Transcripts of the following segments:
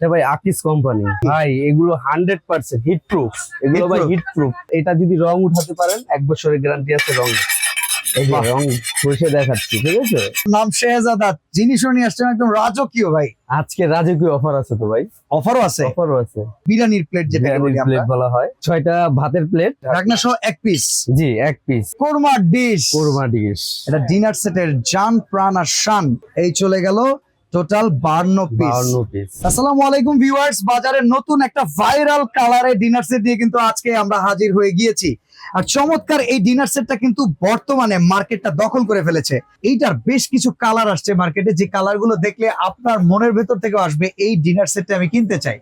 ভাই আকিস কোম্পানি ভাই এগুলো হান্ড্রেড পার্সেন্ট হিট প্রুফ এগুলো ভাই হিট প্রুফ এটা যদি রং উঠাতে পারেন এক বছরের গ্যারান্টি আছে রং। দেখাচ্ছি ঠিক আছে? নাম শেহজাদা জিনিসও নিয়ে আসছেন একদম রাজকীয় ভাই। আজকে রাজকীয় অফার আছে তো ভাই। অফারও আছে? অফারও আছে। বিরিয়ানির প্লেট যেটা প্লেট বলা হয়। ছয়টা ভাতের প্লেট সহ এক পিস জি এক piece korma dish korma dish এটা ডিনার সেটের জান প্রাণ আর শান। এই চলে গেল টোটাল বান্ন পিস আসসালামু আলাইকুম ভিউয়ার্স বাজারে নতুন একটা ভাইরাল কালারে ডিনার সেট দিয়ে কিন্তু আজকে আমরা হাজির হয়ে গিয়েছি। আর চমৎকার এই ডিনার সেটটা কিন্তু বর্তমানে মার্কেটটা দখল করে ফেলেছে। এইটার বেশ কিছু কালার আসছে মার্কেটে যে কালারগুলো দেখলে আপনার মনের ভেতর থেকে আসবে এই ডিনার সেটটা আমি কিনতে চাই।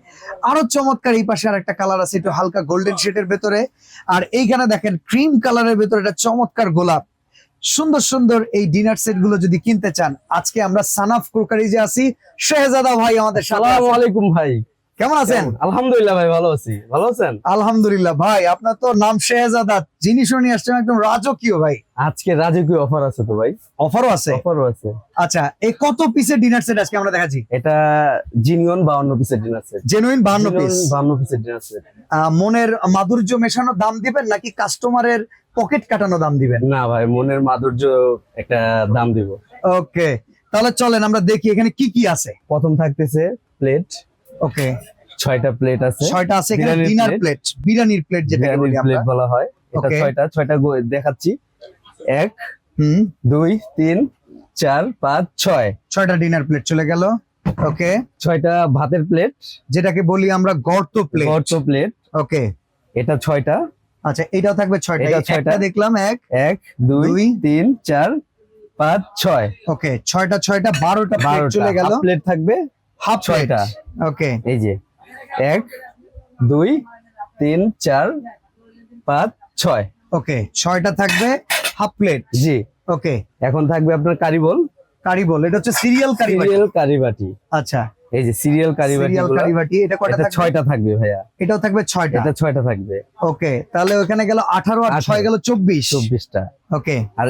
আরও চমৎকার এই পাশে আর একটা কালার আছে একটু হালকা গোল্ডেন শেডের ভেতরে। আর এইখানে দেখেন ক্রিম কালারের ভেতরে একটা চমৎকার গোলাপ। সুন্দর সুন্দর এই ডিনার সেটগুলো যদি কিনতে চান আজকে আমরা সানাফ ক্রোকারিজে আছি। শেহজাদা ভাই আমাদের। আলাইকুম ভাই। কেমন আছেন? আলহামদুলিল্লাহ ভাই ভালো আছি। ভালো আছেন? আলহামদুলিল্লাহ ভাই আপনার তো নাম শেহজাদা জিনিসও নিয়ে আসছেন একদম রাজকীয় ভাই। আজকে রাজকীয় অফার আছে তো ভাই। অফারও আছে? অফারও আছে। আচ্ছা এই কত পিসের ডিনার সেট আজকে আমরা দেখাচ্ছি? এটা জিনিয়ন বাউন্ন পিসের ডিনার সেট জেনুইন বাহান্ন পিস বাউন্ন পিসের ডিনার সেট মনের মাধুর্য মেশানো দাম দিবেন নাকি কাস্টমারের পকেট কাটানো দাম দিবেন? না ভাই মনের মাধুর্য একটা দাম দিব। ওকে তাহলে চলেন আমরা দেখি এখানে কি কি আছে। প্রথম থাকতেছে প্লেট। ওকে। ছয়টা প্লেট আছে। ছয়টা আছে এখানে ডিনার প্লেট। বিরিয়ানির প্লেট যেটা বলি আমরা। প্লেট বলা হয়। এটা ছয়টা ছয়টা গো- দেখাচ্ছি। এক হুম। দুই তিন চার পাঁচ ছয়। ছয়টা ডিনার প্লেট চলে গেল। ওকে। ছয়টা ভাতের প্লেট। যেটাকে বলি আমরা গর্ত প্লেট। গর্ত প্লেট। ওকে। এটা ছয়টা। আচ্ছা এটাও থাকবে ছয়টা। ছয়টা। দেখলাম এক এক দুই তিন চার পাঁচ ছয়। ওকে ছয়টা ছয়টা বারোটা বারো চলে গেল। প্লেট থাকবে হাফ ছয়টা। ওকে। এই যে এক দুই তিন চার পাঁচ ছয়। ওকে ছয়টা থাকবে হাফ প্লেট জি। ওকে। এখন থাকবে আপনার কারিবল কারি বল এটা হচ্ছে সিরিয়াল কারি বাটি। সিরিয়াল কারিবাটি আচ্ছা এই যে সিরিয়াল কারিবাটি সিরিয়াল কারি বাটি এটা কয়টা থাকবে? ছয়টা থাকবে ভাইয়া। এটাও থাকবে ছয়টা? এটা ছয়টা থাকবে। ওকে তাহলে ওখানে গেল আঠারো আর ছয় গেল চব্বিশ। চব্বিশটা। ওকে। আর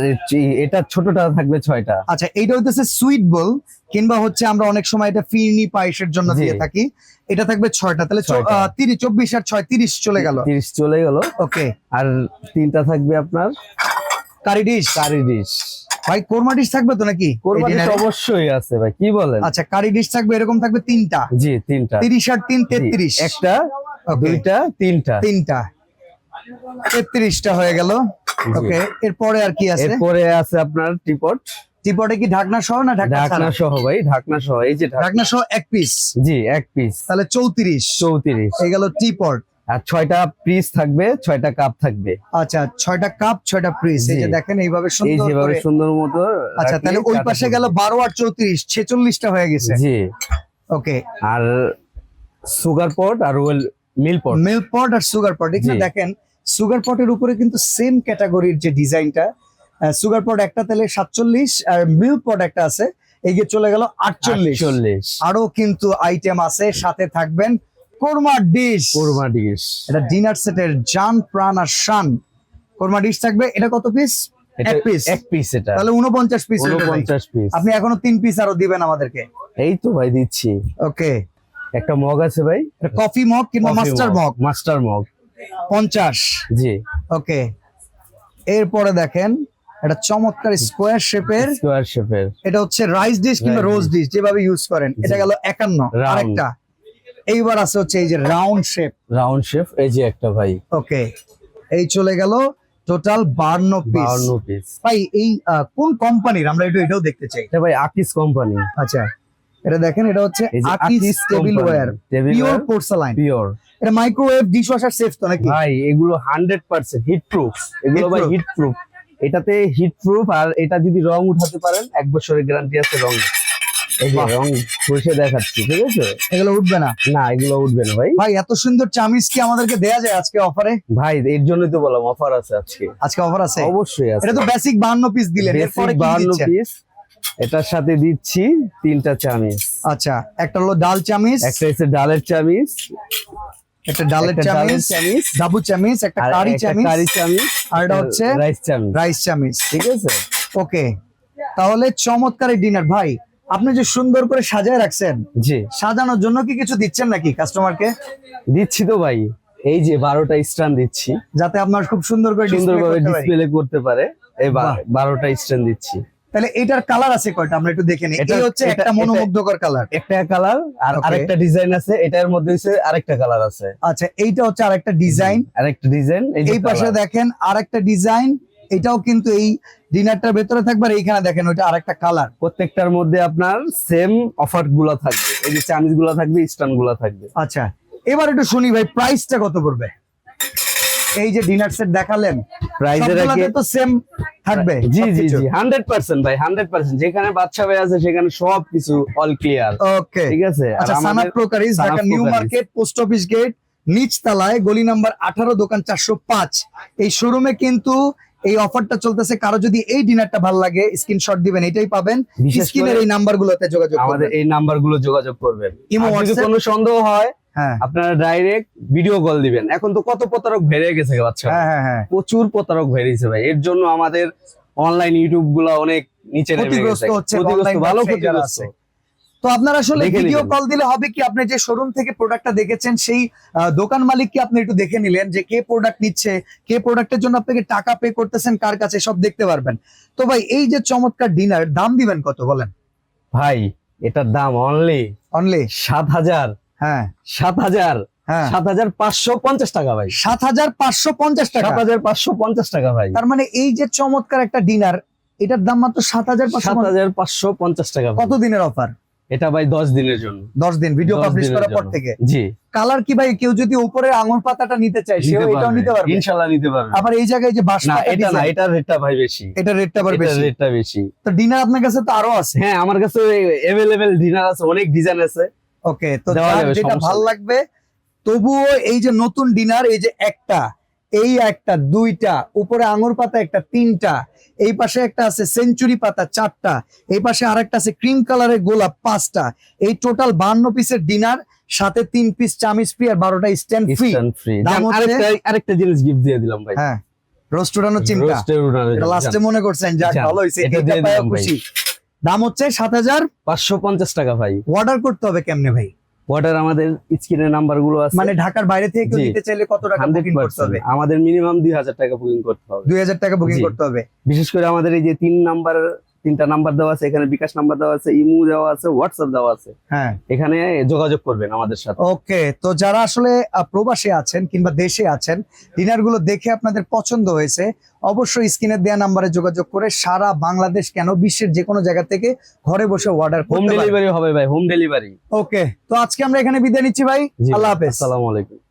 এটা ছোটটা থাকবে ছয়টা। আচ্ছা এইটা হইতেছে সুইট বল কিংবা হচ্ছে আমরা অনেক সময় এটা ফিরনি পায়েসের জন্য দিয়ে থাকি। এটা থাকবে ছয়টা তাহলে চ- ছয়টা। আহ, তিরিশ চব্বিশ আর ছয় তিরিশ চলে গেল। তিরিশ চলে গেল। ওকে। আর তিনটা থাকবে আপনার কারি ডিশ কারি ডিশ ভাই কোরমা ডিশ থাকবে তো নাকি? এ? অবশ্যই আছে ভাই কি বলেন? আচ্ছা কারি ডিশ থাকবে এরকম থাকবে তিনটা। জি তিনটা। তিরিশ আর তিন জি, তেত্রিশ। একটা দুইটা তিনটা। তিনটা। তেত্রিশটা হয়ে গেল। ওকে এরপরে আর কি আছে? এরপরে আছে আপনার টিপট টিপটে কি ঢাকনা সহ না ঢাকনা ঢাকনা সহ ভাই ঢাকনা সহ এই যে ঢাকনা সহ এক পিস জি এক পিস তাহলে চৌত্রিশ। চৌত্রিশ। এই গেল টিপট আর ছয়টা পিস থাকবে ছয়টা কাপ থাকবে। আচ্ছা ছয়টা কাপ ছয়টা পিস এই যে দেখেন এইভাবে এই সুন্দর যেভাবে সুন্দর মতো আচ্ছা তাহলে ওই পাশে। গেল বারো আর চৌত্রিশ ছেচল্লিশটা হয়ে গেছে। জি। ওকে। আর সুগার পট আর ওয়েল মিল পট মিল্ক পট আর সুগার পট এখানে দেখেন সুগার পটের উপরে কিন্তু সেম ক্যাটাগরির যে ডিজাইনটা সুগার পট একটা তাহলে সাতচল্লিশ আর মিল্ক পট একটা আছে এগিয়ে চলে গেল আটচল্লিশ। চল্লিশ আরও কিন্তু আইটেম আছে সাথে থাকবেন কোরমা ডিশ। কোরমা ডিশ। এটা ডিনার সেটের জান প্রাণ আর শান। কোরমা ডিশ থাকবে এটা কত পিস এক পিস এক পিস এটা। তাহলে উনপঞ্চাশ পিস উনপঞ্চাশ পিস আপনি এখনও তিন পিস আরও দিবেন আমাদেরকে। এই তো ভাই দিচ্ছি। ওকে। একটা মগ আছে ভাই? কফি মগ কিংবা মাস্টার মগ মাস্টার মগ পঞ্চাশ। জি। ওকে। এরপরে দেখেন এটা চমৎকার স্কোয়ার শেপের স্কোয়ার শেপের এটা হচ্ছে রাইস ডিশ কিংবা রোজ ডিশ যেভাবে ইউজ করেন। এটা। গেল একান্ন। Round। আরেকটা। এইবার আছে হচ্ছে এই যে রাউন্ড শেপ রাউন্ড শেপ এই যে একটা ভাই। ওকে এই চলে গেল টোটাল বান্ন পিস বাউন্ন পিস ভাই এই কোন কোম্পানির আমরা একটু এটাও দেখতে চাই। এটা ভাই আকিস কোম্পানি আচ্ছা এটা দেখেন এটা হচ্ছে আকিস tableware pure porcelain pure এটা মাইক্রোওয়েভ ডিশওয়াশার সেফ তো নাকি? ভাই এগুলো হান্ড্রেড পার্সেন্ট হিট প্রুফ এগুলো ভাই? হিট প্রুফ এটাতে হিট প্রুফ আর এটা যদি রং উঠাতে পারেন এক বছরের গ্যারান্টি আছে রং। এই যে বাহ। রং ঘষে দেখাচ্ছি ঠিক আছে? এগুলো উঠবে না। না এগুলো উঠবে না ভাই। ভাই এত সুন্দর চামিজ কি আমাদেরকে দেয়া যায় আজকে অফারে ভাই এর জন্যই তো বললাম অফার আছে আজকে। আজকে অফার আছে? অবশ্যই আছে। এটা তো বেসিক বাহান্ন পিস দিলেন এরপরে এটার সাথে দিচ্ছি তিনটা চামিচ। আচ্ছা একটা হলো ডাল চামিজ একটা হচ্ছে ডালের চামিচ। একটা ডালের চামিজ ডাবু চামিজ একটা আর কারি চামিজ কারি আর এটা হচ্ছে রাইস চামিচ। রাইস চামিজ ঠিক আছে? ওকে তাহলে চমৎকার ডিনার ভাই। আপনি যে সুন্দর করে সাজায় রাখছেন জি। সাজানোর জন্য কি কিছু দিচ্ছেন নাকি কাস্টমারকে দিচ্ছি তো ভাই। এই যে বারোটা স্ট্যান্ড দিচ্ছি। যাতে আপনার খুব সুন্দর করে সুন্দর display করতে ডিসপ্লে করতে পারে। এই বারোটা স্ট্যান্ড দিচ্ছি। তাহলে এটার কালার আছে কয়টা? আমরা একটু দেখে নিই। এটা- হচ্ছে একটা মনোমুগ্ধকর কালার একটা কালার আর আরেকটা ডিজাইন আছে। এটার মধ্যে হচ্ছে আরেকটা কালার আছে। আচ্ছা এইটা হচ্ছে আরেকটা ডিজাইন আরেকটা ডিজাইন এই পাশে দেখেন আরেকটা ডিজাইন এটাও কিন্তু এই ডিনারটার ভেতরে থাকবে আর এইখানে দেখেন ওইটা আরেকটা কালার প্রত্যেকটার মধ্যে আপনার সেম অফারগুলো থাকবে। এই যে চামিজগুলা থাকবে স্টানগুলা থাকবে। আচ্ছা এবার একটু শুনি ভাই প্রাইসটা কত পড়বে? এই যে ডিনার সেট দেখালেন প্রাইজের সবগুলাতে তো সেম থাকবে জি জি জি হান্ড্রেড পার্সেন্ট ভাই হান্ড্রেড পার্সেন্ট যেখানে বাচ্চা ভাই আছে সেখানে সব কিছু অল ক্লিয়ার ওকে ঠিক আছে? আচ্ছা সানাত আমাদের Dhaka New Market post office gate নিচ তলায় গলি নাম্বার আঠারো দোকান চারশো পাঁচ। এই শোরুমে কিন্তু এই অফারটা চলতেছে কারও যদি এই ডিনারটা ভালো লাগে স্ক্রিনশট দিবেন এটাই পাবেন। স্ক্রিনের এই নাম্বার গুলোতে যোগাযোগ আমাদের করবেন এই নাম্বারগুলো যোগাযোগ করবেন। ইমো? কোনো সন্দেহ হয় হ্যাঁ। আপনারা ডাইরেক্ট ভিডিও কল দিবেন। এখন তো কত প্রতারক বেড়ে গেছে বাচ্চা হ্যাঁ হ্যাঁ প্রচুর প্রতারক বেরিয়েছে ভাই। এর জন্য আমাদের অনলাইন ইউটিউবগুলা অনেক নিচে নেমে গেছে। ভালো ক্ষতিগ্রস্ত। তো আপনারা আসলে ভিডিও কল দিলে হবে কি? আপনি যে শোরুম থেকে প্রোডাক্টটা দেখেছেন সেই দোকান মালিককে আপনি একটু দেখে নিলেন যে কে প্রোডাক্ট নিচ্ছে কে প্রোডাক্টের জন্য আপনাকে টাকা পে করতেছেন কার কাছে সব দেখতে পারবেন। তো ভাই এই যে চমৎকার ডিনার দাম দিবেন কত বলেন? ভাই এটার দাম অনলি অনলি সাত হাজার। হ্যাঁ। সাত হাজার। হ্যাঁ। সাত হাজার পাঁচশো পঞ্চাশ টাকা ভাই। সাত হাজার পাঁচশো পঞ্চাশ টাকা। সাত হাজার পাঁচশো পঞ্চাশ টাকা ভাই। তার মানে এই যে চমৎকার একটা ডিনার এটার দাম মাত্র সাত হাজার সাত হাজার পাঁচশো পঞ্চাশ টাকা। ভাই। কত দিনের অফার এটা ভাই দশ দিনের জন্য। দশ দিন ভিডিও 10 পাবলিশ করার পর থেকে। জি। কালার কি ভাই? কেউ যদি উপরের আঙুর পাতাটা নিতে চায় সেও এটাও নিতে পারবে। ইনশাল্লাহ নিতে পারবে। আবার এই জায়গায় যে বাস না এটা না এটার রেটটা ভাই বেশি। এটা রেটটা আবার বেশি। রেটটা বেশি। তো ডিনার আপনার কাছে তো আরও আছে। হ্যাঁ আমার কাছে এভেলেবেল ডিনার আছে অনেক ডিজাইন আছে। ওকে তো যেটা ভালো লাগবে তবুও এই যে নতুন ডিনার এই যে একটা এই একটা দুইটা উপরে আঙুর পাতা একটা তিনটা এই পাশে একটা আছে সেঞ্চুরি পাতা চারটা এই পাশে আর একটা আছে ক্রিম কালারের গোলাপ পাঁচটা এই টোটাল বান্ন পিসের ডিনার সাথে তিন পিস চামিচ ফ্রি আর বারোটা স্ট্যান্ড ফ্রি আরেকটা জিনিস গিফট দিয়ে দিলাম ভাই। হ্যাঁ রোস্ট চিন্তা। লাস্টে মনে করছেন যাক ভালো হয়েছে। খুশি। দাম হচ্ছে সাত হাজার পাঁচশো পঞ্চাশ টাকা ভাই। অর্ডার করতে হবে কেমনে ভাই? ওয়াটার আমাদের স্ক্রিনের নাম্বারগুলো আছে। মানে ঢাকার বাইরে থেকে কেউ নিতে চাইলে কত টাকা বুকিং করতে হবে? আমাদের মিনিমাম দুই হাজার টাকা বুকিং করতে হবে। দুই হাজার টাকা বুকিং করতে হবে। বিশেষ করে আমাদের এই যে তিন নাম্বার তিনটা নাম্বার দেওয়া আছে এখানে বিকাশ নাম্বার দেওয়া আছে ইমু দেওয়া আছে হোয়াটসঅ্যাপ দেওয়া আছে। হ্যাঁ। এখানে যোগাযোগ করবেন আমাদের সাথে। ওকে তো যারা আসলে প্রবাসে আছেন কিংবা দেশে আছেন ডিনারগুলো দেখে আপনাদের পছন্দ হয়েছে অবশ্যই স্ক্রিনে দেওয়া নাম্বারে যোগাযোগ করে সারা বাংলাদেশ কেন বিশ্বের যে কোনো জায়গা থেকে ঘরে বসে অর্ডার হোম ডেলিভারি হবে ভাই হোম ডেলিভারি ওকে তো আজকে আমরা এখানে বিদায় নিচ্ছি ভাই আল্লাহ হাফেজ। আসসালামু আলাইকুম।